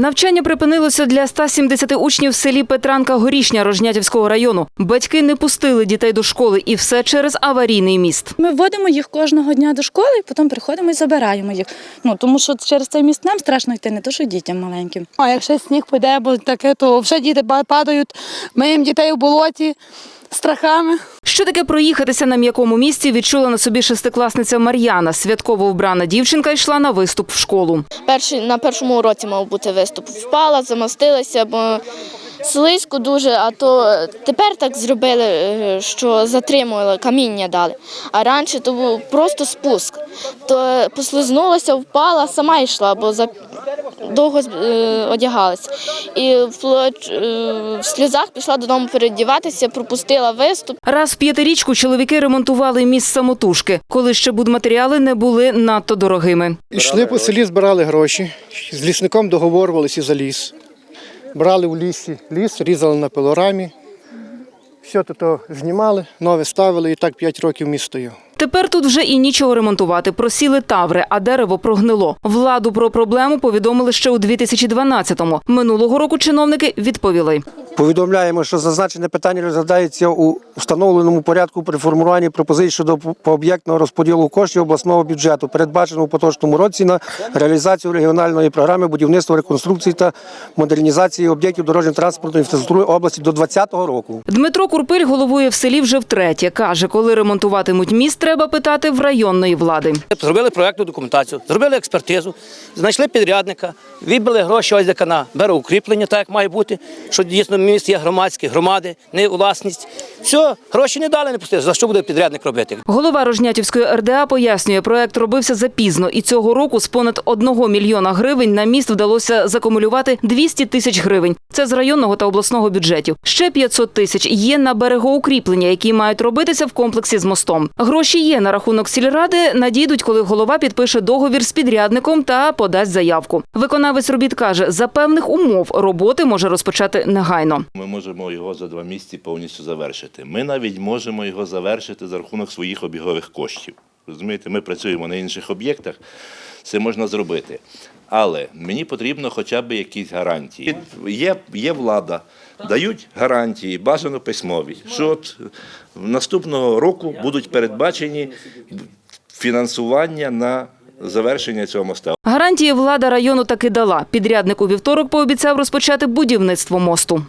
Навчання припинилося для 170 учнів в селі Петранка Горішня Рожнятівського району. Батьки не пустили дітей до школи, і все через аварійний міст. Ми вводимо їх кожного дня до школи, і потім приходимо і забираємо їх. Ну тому що через цей міст нам страшно йти, не то що дітям маленьким. А якщо сніг піде, бо таке, то вже діти падають. Миємо дітей у болоті страхами. Що таке проїхатися на м'якому місці, відчула на собі шестикласниця Мар'яна. Святково вбрана дівчинка йшла на виступ в школу. Перший, на першому уроці мав бути виступ. Впала, замостилася, бо слизько дуже, а то тепер так зробили, е, що затримували, каміння дали. А раніше то був просто спуск. То послизнулася, впала, сама йшла, бо за... довго е, одягалася. І в, плач- е, в сльозах пішла додому передіватися, пропустила виступ. Раз в п'ятирічку чоловіки ремонтували міст самотужки, коли ще будматеріали не були надто дорогими. Йшли по селі, збирали гроші, з лісником договорювалися за ліс. Брали у лісі ліс, різали на пилорамі. Все то знімали, нове ставили і так 5 років міст стояв. Тепер тут вже і нічого ремонтувати. Просіли таври, а дерево прогнило. Владу про проблему повідомили ще у 2012-му. Минулого року чиновники відповіли. Повідомляємо, що зазначене питання розглядається у встановленому порядку при формуванні пропозицій щодо пооб'єктного розподілу коштів обласного бюджету, передбаченого у поточному році на реалізацію регіональної програми будівництва, реконструкції та модернізації об'єктів дорожньо-транспортної інфраструктури області до 2020 року. Дмитро Курпиль головує в селі вже втретє. Каже, коли ремонтуватимуть міст, треба питати в районної влади. Зробили проєктну документацію, зробили експертизу, знайшли підрядника, відбили гроші ось яка на береукріплення, так як має бути, що дійсно міст є громадські громади, не власність. Все, гроші не дали, не пустили. За що буде підрядник робити? Голова Рожнятівської РДА пояснює, проект робився запізно, і цього року з понад 1 мільйона гривень на міст вдалося закумулювати 200 тисяч гривень. Це з районного та обласного бюджетів. Ще 500 тисяч є на берегоукріплення, які мають робитися в комплексі з мостом. Гроші є на рахунок сільради, надійдуть, коли голова підпише договір з підрядником та подасть заявку. Виконавець робіт каже, за певних умов роботи може розпочати негайно. Ми можемо його за два місяці повністю завершити. Ми навіть можемо його завершити за рахунок своїх обігових коштів. Розумієте, ми працюємо на інших об'єктах, це можна зробити. Але мені потрібно хоча б якісь гарантії. Є, є влада, дають гарантії, бажано письмові, що от наступного року будуть передбачені фінансування на завершення цього моста. Гарантії влада району таки дала. Підрядник у вівторок пообіцяв розпочати будівництво мосту.